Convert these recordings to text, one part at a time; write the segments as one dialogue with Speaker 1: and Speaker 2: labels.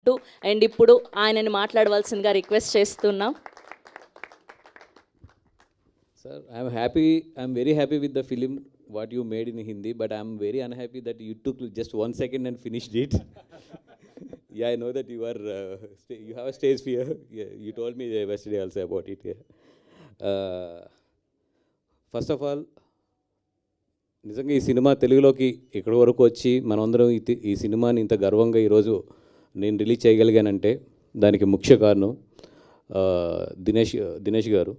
Speaker 1: అంటూ అండ్ ఇప్పుడు ఆయనని మాట్లాడవలసిందిగా రిక్వెస్ట్ చేస్తున్నాం.
Speaker 2: Sir I'm happy I'm very happy with the film what you made in Hindi but I'm very unhappy that you took just one second and finished it I know that you are you have stage fear you told me best day also about it first of all నిజంగా ఈ cinema తెలుగులోకి ఇక్కడి వరకు వచ్చి మనందరం ఈ సినిమాని ఇంత గర్వంగా ఈరోజు నేను రిలీజ్ చేయగలిగానంటే దానికి ముఖ్య కారణం దినేష్ దినేష్ గారు.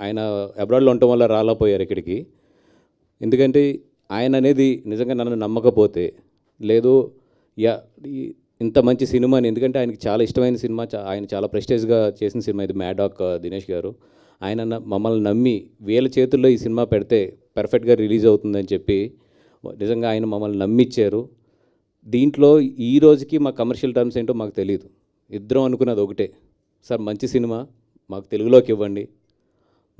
Speaker 2: ఆయన అబ్రాడ్లో ఉండటం వల్ల రాలేకపోయారు ఇక్కడికి. ఎందుకంటే ఆయన అనేది నిజంగా నన్ను నమ్మకపోతే లేదు యా ఇంత మంచి సినిమాని ఎందుకంటే ఆయనకి చాలా ఇష్టమైన సినిమా ఆయన చాలా ప్రెస్టేజ్గా చేసిన సినిమా ఇది మ్యాడాక్ దినేష్ గారు. ఆయన మమ్మల్ని నమ్మి వీళ్ళ చేతుల్లో ఈ సినిమా పెడితే పర్ఫెక్ట్గా రిలీజ్ అవుతుందని చెప్పి నిజంగా ఆయన మమ్మల్ని నమ్మిచ్చారు. దీంట్లో ఈ రోజుకి మా కమర్షియల్ టర్మ్స్ ఏంటో మాకు తెలియదు ఇద్దరం అనుకున్నది ఒకటే. సార్ మంచి సినిమా మాకు తెలుగులోకి ఇవ్వండి.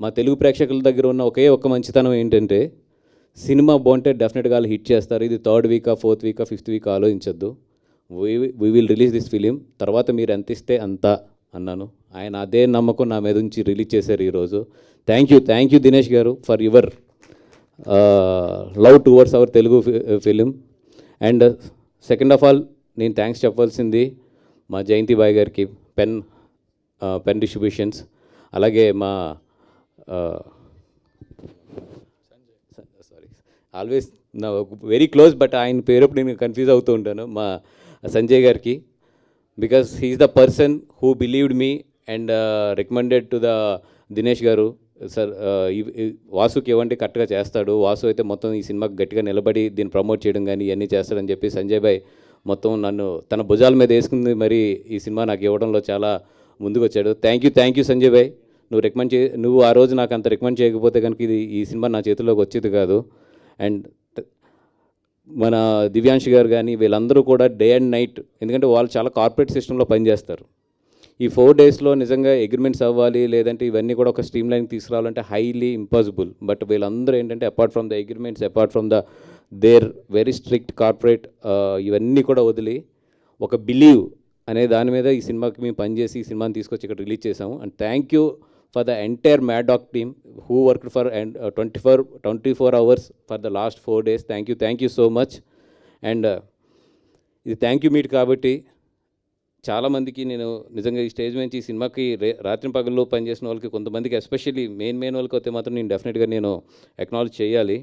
Speaker 2: మా తెలుగు ప్రేక్షకుల దగ్గర ఉన్న ఒకే ఒక్క మంచితనం ఏంటంటే సినిమా బాగుంటే డెఫినెట్గా వాళ్ళు హిట్ చేస్తారు. ఇది థర్డ్ వీకా ఫోర్త్ వీకా fifth week ఆలోచించద్దు. We will release this film. తర్వాత మీరు ఎంత ఇస్తే అంత అన్నాను. ఆయన అదే నమ్మకం నా మీద ఉంచి రిలీజ్ చేశారు ఈరోజు. Thank you thank you Dinesh garu for your love towards our Telugu film. And second of all నేను థ్యాంక్స్ చెప్పాల్సింది మా జయంతి బాయ్ గారికి పెన్ పెన్ డిస్ట్రిబ్యూషన్స్ అలాగే మా సారీ ఆల్వేస్ నా వెరీ క్లోజ్ బట్ ఆయన పేరప్పుడు నేను కన్ఫ్యూజ్ అవుతూ ఉంటాను. మా సంజయ్ గారికి because he's the person who believed me and recommended to the Dinesh garu. Sir Vasuki ఇవ్వండి కరెక్ట్గా చేస్తాడు. వాసు అయితే మొత్తం ఈ సినిమాకి గట్టిగా నిలబడి దీన్ని ప్రమోట్ చేయడం కానీ ఇవన్నీ చేస్తాడని చెప్పి సంజయ్ భాయ్ మొత్తం నన్ను తన భుజాల మీద వేసుకుంది. మరి ఈ సినిమా నాకు ఇవ్వడంలో చాలా ముందుకు వచ్చాడు thank you thank you Sanjay Bhai. నువ్వు రికమెండ్ చే నువ్వు ఆ రోజు నాకు అంత రికమెండ్ చేయకపోతే కనుక ఇది ఈ సినిమా నా చేతిలోకి వచ్చేది కాదు. అండ్ మన దివ్యాంష్ గారు కానీ వీళ్ళందరూ కూడా డే అండ్ నైట్ ఎందుకంటే వాళ్ళు చాలా కార్పొరేట్ సిస్టంలో పనిచేస్తారు. ఈ ఫోర్ డేస్లో నిజంగా అగ్రిమెంట్స్ అవ్వాలి లేదంటే ఇవన్నీ కూడా ఒక స్ట్రీమ్ లైన్ తీసుకురావాలంటే హైలీ ఇంపాసిబుల్ బట్ వీళ్ళందరూ ఏంటంటే apart from the agreements apart from the they're very strict corporate ఇవన్నీ కూడా వదిలి ఒక బిలీవ్ అనే దాని మీద ఈ సినిమాకి మేము పనిచేసి ఈ సినిమాని తీసుకొచ్చి ఇక్కడ రిలీజ్ చేసాము and thank you for the entire Maddock team who work for and twenty four twenty four hours for the last four days thank you thank you so much and ఇది థ్యాంక్ యూ మీట్ కాబట్టి చాలామందికి నేను నిజంగా ఈ stage నుంచి ఈ సినిమాకి రే రాత్రి పగల్లో పనిచేసిన వాళ్ళకి కొంతమందికి ఎస్పెషల్లీ మెయిన్ మెయిన్ వాళ్ళకి అయితే మాత్రం నేను డెఫినెట్గా నేను అక్నాలజ్ చేయాలి.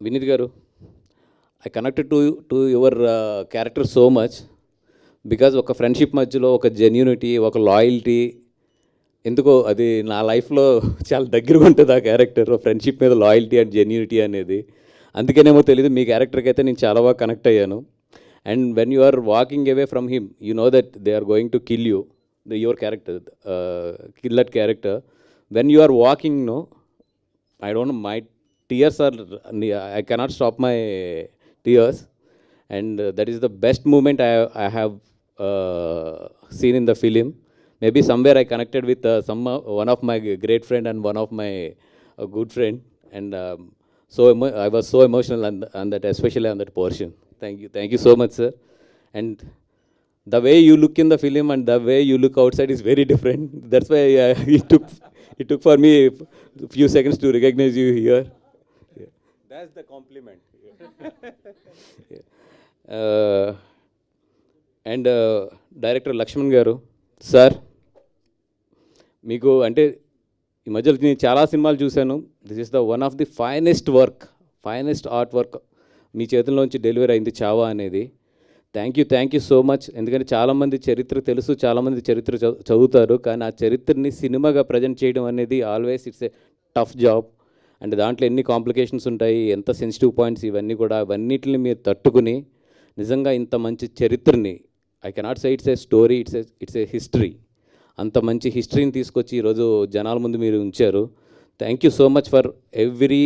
Speaker 2: Vineeth garu I connected to to your character so much because ఒక ఫ్రెండ్షిప్ మధ్యలో ఒక జెన్యూనిటీ ఒక లాయల్టీ ఎందుకో అది నా లైఫ్లో చాలా దగ్గరగా ఉంటుంది ఆ క్యారెక్టర్ ఫ్రెండ్షిప్ మీద లాయల్టీ అండ్ జెన్యూనిటీ అనేది. అందుకనేమో తెలియదు మీ క్యారెక్టర్కి అయితే నేను చాలా బాగా కనెక్ట్ అయ్యాను. And when you are walking away from him, you know that they are going to kill you, the, your character, uh, kill that character. When you are walking, no, I don't know, my tears are, I cannot stop my tears. And uh, that is the best moment I, I have uh, seen in the film. Maybe somewhere I connected with uh, some uh, one of my great friend and one of my uh, good friend. And um, so I was so emotional on, on that, especially on that portion. Thank you. Thank you so much, sir. And the way you look in the film and the way you look outside is very different. That's why uh, it took it took for me a few seconds to recognize you here.
Speaker 3: That's the compliment.
Speaker 2: Uh, and director Lakshman garu sir మీకు అంటే ఈ మధ్యలో నేను చాలా సినిమాలు చూశాను this is the one of the finest work finest art work మీ చేతుల్లోంచి delivery అయింది చావా అనేది. Thank you thank you so much ఎందుకంటే చాలామంది చరిత్ర తెలుసు చాలామంది చరిత్ర చదువుతారు. కానీ ఆ చరిత్రని సినిమాగా ప్రజెంట్ చేయడం అనేది always it's a tough job. And దాంట్లో ఎన్ని కాంప్లికేషన్స్ ఉంటాయి ఎంత సెన్సిటివ్ పాయింట్స్ ఇవన్నీ కూడా అవన్నిటిని మీరు తట్టుకుని నిజంగా ఇంత మంచి చరిత్రని I cannot say it's a story it's a it's a history అంత మంచి హిస్టరీని తీసుకొచ్చి ఈరోజు జనాల ముందు మీరు ఉంచారు. Thank you so much for every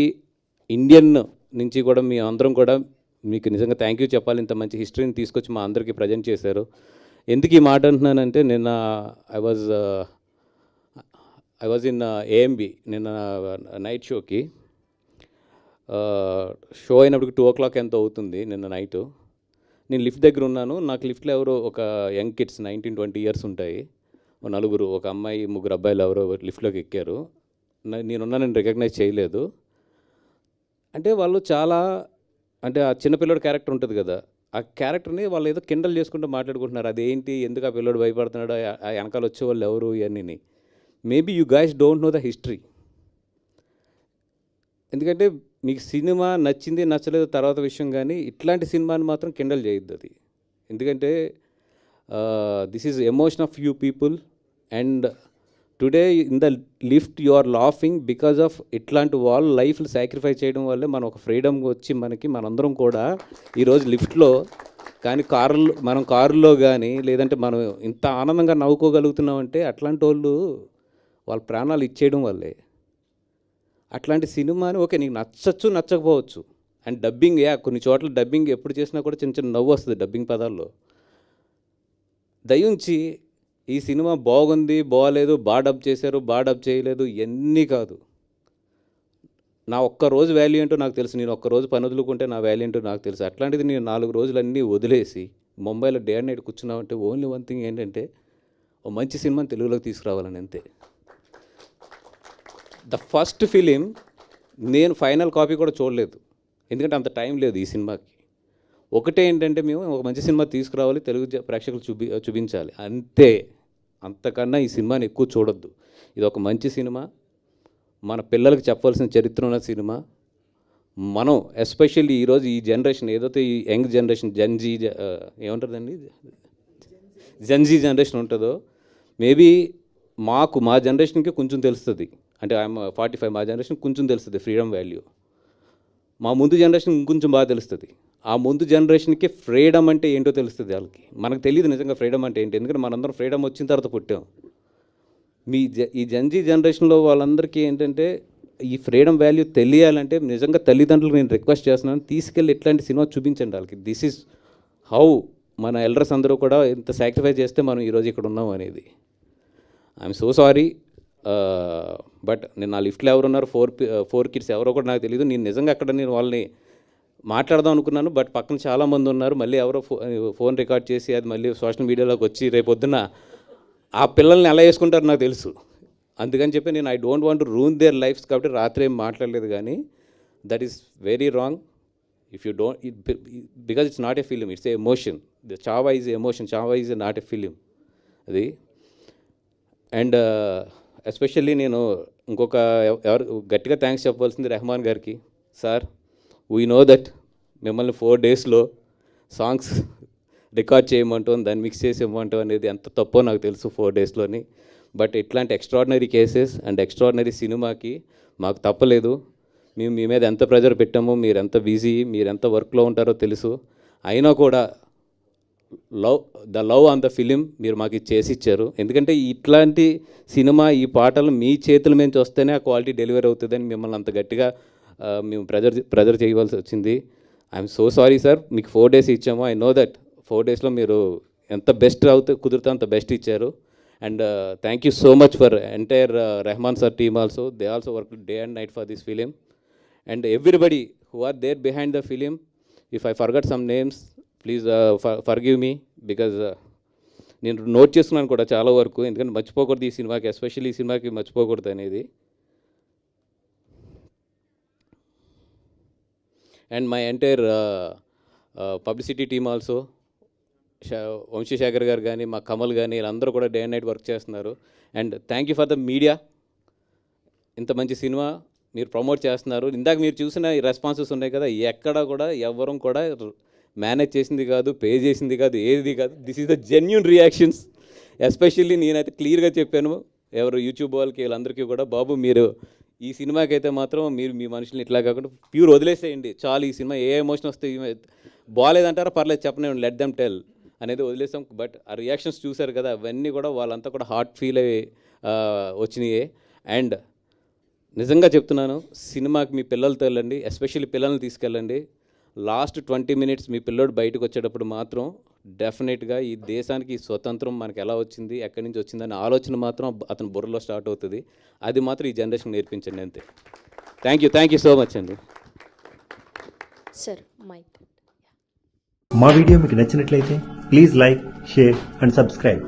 Speaker 2: Indian నుంచి కూడా మీ అందరం కూడా మీకు నిజంగా థ్యాంక్ యూ చెప్పాలి. ఇంత మంచి హిస్టరీని తీసుకొచ్చి మా అందరికీ ప్రజెంట్ చేశారు. ఎందుకు ఈ మాట అంటున్నానంటే నిన్న I was I was in AMB నిన్న నైట్ షోకి షో అయినప్పటికి టూ ఓ క్లాక్ ఎంత అవుతుంది నిన్న నైట్ నేను లిఫ్ట్ దగ్గర ఉన్నాను. నాకు లిఫ్ట్లో ఎవరో ఒక young kids nineteen twenty years ఉంటాయి. నలుగురు ఒక అమ్మాయి ముగ్గురు అబ్బాయిలు ఎవరో లిఫ్ట్లోకి ఎక్కారు. నేనున్నా నేను రికగ్నైజ్ చేయలేదు. అంటే వాళ్ళు చాలా అంటే ఆ చిన్న పిల్లోడు క్యారెక్టర్ ఉంటుంది కదా ఆ క్యారెక్టర్ని వాళ్ళు ఏదో కిండల్ చేసుకుంటూ మాట్లాడుకుంటున్నారు. అదేంటి? ఎందుకు ఆ పిల్లోడు భయపడుతున్నాడు? ఆ- వెనకాల వచ్చే వాళ్ళు ఎవరు? ఇవన్నీ maybe you guys don't know the history ఎందుకంటే మీకు సినిమా నచ్చింది నచ్చలేదు తర్వాత విషయం కానీ ఇట్లాంటి సినిమాని మాత్రం కిండల్ చేయొద్దు అది. ఎందుకంటే this is emotion of you people and today in the lift you are laughing because of ఇట్లాంటి వాళ్ళు లైఫ్లు సాక్రిఫైస్ చేయడం వల్లే మనం ఒక ఫ్రీడమ్ వచ్చి మనకి మనందరం కూడా ఈరోజు లిఫ్ట్లో కానీ కారులో మనం కారులో కానీ లేదంటే మనం ఇంత ఆనందంగా నవ్వుకోగలుగుతున్నామంటే అట్లాంటి వాళ్ళు వాళ్ళ ప్రాణాలు ఇచ్చేయడం వల్లే. అట్లాంటి సినిమాని ఓకే నీకు నచ్చచ్చు నచ్చకపోవచ్చు. అండ్ డబ్బింగ్ యా కొన్ని చోట్ల డబ్బింగ్ ఎప్పుడు చేసినా కూడా చిన్న చిన్న నవ్వు వస్తుంది డబ్బింగ్ పదాల్లో. దయించి ఈ సినిమా బాగుంది బాగాలేదు బాగా డబ్ చేశారు బాగా డబ్ చేయలేదు ఇవన్నీ కాదు. నా ఒక్క రోజు వాల్యూ ఏంటో నాకు తెలుసు. నేను ఒక్క రోజు పని వదులుకుంటే నా వాల్యూ ఏంటో నాకు తెలుసు. అట్లాంటిది నేను నాలుగు రోజులన్నీ వదిలేసి ముంబైలో డే అండ్ నైట్ కూర్చున్నామంటే ఓన్లీ వన్ థింగ్ ఏంటంటే ఓ మంచి సినిమాని తెలుగులోకి తీసుకురావాలని అంతే. ద ఫస్ట్ ఫిలిం నేను ఫైనల్ కాపీ కూడా చూడలేదు. ఎందుకంటే అంత టైం లేదు ఈ సినిమాకి. ఒకటే ఏంటంటే మేము ఒక మంచి సినిమా తీసుకురావాలి తెలుగు ప్రేక్షకులు చూపి చూపించాలి. అంతే. అంతకన్నా ఈ సినిమాని ఎక్కువ చూడొద్దు. ఇది ఒక మంచి సినిమా. మన పిల్లలకు చెప్పవలసిన చరిత్ర ఉన్న సినిమా. మనం ఎస్పెషల్లీ ఈరోజు ఈ జనరేషన్ ఏదైతే ఈ యంగ్ జనరేషన్ జన్జీ ఏముంటుందండి జన్జీ జనరేషన్ ఉంటుందో మేబీ మాకు మా జనరేషన్కి కొంచెం తెలుస్తుంది. అంటే ఐఎమ్ ఫార్టీ ఫైవ్ మా జనరేషన్ కొంచెం తెలుస్తుంది ఫ్రీడమ్ వాల్యూ. మా ముందు జనరేషన్ ఇంకొంచెం బాగా తెలుస్తుంది. ఆ ముందు జనరేషన్కి ఫ్రీడమ్ అంటే ఏంటో తెలుస్తుంది వాళ్ళకి. మనకు తెలియదు నిజంగా ఫ్రీడమ్ అంటే ఏంటి. ఎందుకంటే మనందరం ఫ్రీడమ్ వచ్చిన తర్వాత పుట్టాం. మీ జ ఈ జన్జీ జనరేషన్లో వాళ్ళందరికీ ఏంటంటే ఈ ఫ్రీడమ్ వాల్యూ తెలియాలంటే నిజంగా తల్లిదండ్రులకు నేను రిక్వెస్ట్ చేస్తున్నాను తీసుకెళ్ళి ఇట్లాంటి సినిమా చూపించండి వాళ్ళకి. దిస్ ఈజ్ హౌ మన ఎల్డర్స్ అందరూ కూడా ఇంత సాక్రిఫైస్ చేస్తే మనం ఈరోజు ఇక్కడ ఉన్నాం అనేది. ఐఎమ్ సో సారీ బట్ నేను నా లిఫ్ట్లో ఎవరు ఉన్నారు? ఫోర్ ఫోర్ కిడ్స్ ఎవరో కూడా నాకు తెలియదు నేను నిజంగా అక్కడ నేను వాళ్ళని మాట్లాడదాం అనుకున్నాను బట్ పక్కన చాలామంది ఉన్నారు. మళ్ళీ ఎవరో ఫోన్ రికార్డ్ చేసి అది మళ్ళీ సోషల్ మీడియాలోకి వచ్చి రేపొద్దున ఆ పిల్లల్ని ఎలా వేసుకుంటారో నాకు తెలుసు. అందుకని చెప్పి నేను I don't want ruin their lives కాబట్టి రాత్రి ఏం మాట్లాడలేదు కానీ that is very wrong. If you don't because it's not a film it's a emotion. The Chhaava is emotion Chhaava is not a film. అది. అండ్ ఎస్పెషల్లీ నేను ఇంకొక ఎవ- ఎవరు గట్టిగా థ్యాంక్స్ చెప్పవలసింది రెహమాన్ గారికి. సార్ వీ నో దట్ మిమ్మల్ని four డేస్లో సాంగ్స్ రికార్డ్ చేయమంటాం దాన్ని మిక్స్ చేసి ఇవ్వమంటాం అనేది ఎంత తప్పో నాకు తెలుసు ఫోర్ డేస్లోని బట్ ఇట్లాంటి ఎక్స్ట్రాడినరీ కేసెస్ అండ్ ఎక్స్ట్రాడినరీ సినిమాకి మాకు తప్పలేదు. మేము మీ మీద ఎంత ప్రెజర్ పెట్టామో మీరు ఎంత బిజీ మీరు ఎంత వర్క్లో ఉంటారో తెలుసు. అయినా కూడా love the love on the film మీరు మాకు ఇది చేసి ఇచ్చారు. ఎందుకంటే ఇట్లాంటి సినిమా ఈ పాటలు మీ చేతుల నుంచి వస్తేనే ఆ క్వాలిటీ డెలివరీ అవుతుందని మిమ్మల్ని అంత గట్టిగా మేము ప్రెజర్ ప్రెజర్ చేయవలసి వచ్చింది. ఐఎమ్ సో సారీ సార్ మీకు ఫోర్ డేస్ ఇచ్చాము. ఐ నో దట్ ఫోర్ డేస్లో మీరు ఎంత బెస్ట్ అవుతే కుదిరితే అంత బెస్ట్ ఇచ్చారు. And thank you so much for entire Rahman sir team also they also work day and night for this film and everybody who are there behind the film if I forgot some names please forgive me because నేను note చేసుకున్నాను కూడా చాలా వరకు. ఎందుకంటే మర్చిపోకూడదు ఈ సినిమాకి especially ఈ సినిమాకి మర్చిపోకూడదు అనేది. And my entire publicity team also Vamshi Shekhar garu కానీ మా కమల్ కానీ వీళ్ళందరూ కూడా డే అండ్ నైట్ వర్క్ చేస్తున్నారు. And thank you for the media ఇంత మంచి సినిమా మీరు ప్రమోట్ చేస్తున్నారు. ఇందాక మీరు చూసిన రెస్పాన్సెస్ ఉన్నాయి కదా ఎక్కడ కూడా ఎవరూ కూడా మేనేజ్ చేసింది కాదు పే చేసింది కాదు ఏది కాదు. This is the genuine reactions especially నేనైతే క్లియర్గా చెప్పాను. ఎవరు యూట్యూబ్ వాళ్ళకి వీళ్ళందరికీ కూడా. బాబు మీరు ఈ సినిమాకి అయితే మాత్రం మీరు మీ మనుషుల్ని ఇట్లా కాకుండా ప్యూర్ వదిలేసేయండి. చాలు ఈ సినిమా ఏ ఎమోషన్ వస్తే బాగాలేదంటారా పర్లేదు చెప్పనివ్వండి. లెట్ దెమ్ టెల్ అనేది వదిలేసాం. బట్ ఆ రియాక్షన్స్ చూశారు కదా అవన్నీ కూడా వాళ్ళంతా కూడా హార్ట్ ఫీల్ అయ్యి వచ్చినాయే వచ్చినాయి. అండ్ నిజంగా చెప్తున్నాను సినిమాకి మీ పిల్లలతో వెళ్ళండి ఎస్పెషల్లీ పిల్లల్ని తీసుకెళ్ళండి. లాస్ట్ ట్వంటీ మినిట్స్ మీ పిల్లోడు బయటకు వచ్చేటప్పుడు మాత్రం డెఫినెట్గా ఈ దేశానికి ఈ స్వతంత్రం మనకి ఎలా వచ్చింది ఎక్కడి నుంచి వచ్చిందనే ఆలోచన మాత్రం అతని బుర్రలో స్టార్ట్ అవుతుంది. అది మాత్రం ఈ జనరేషన్ నేర్పించండి అంతే. Thank you thank you so much అండి.
Speaker 1: Sir mike.
Speaker 4: మా వీడియో మీకు నచ్చినట్లయితే please like share and subscribe.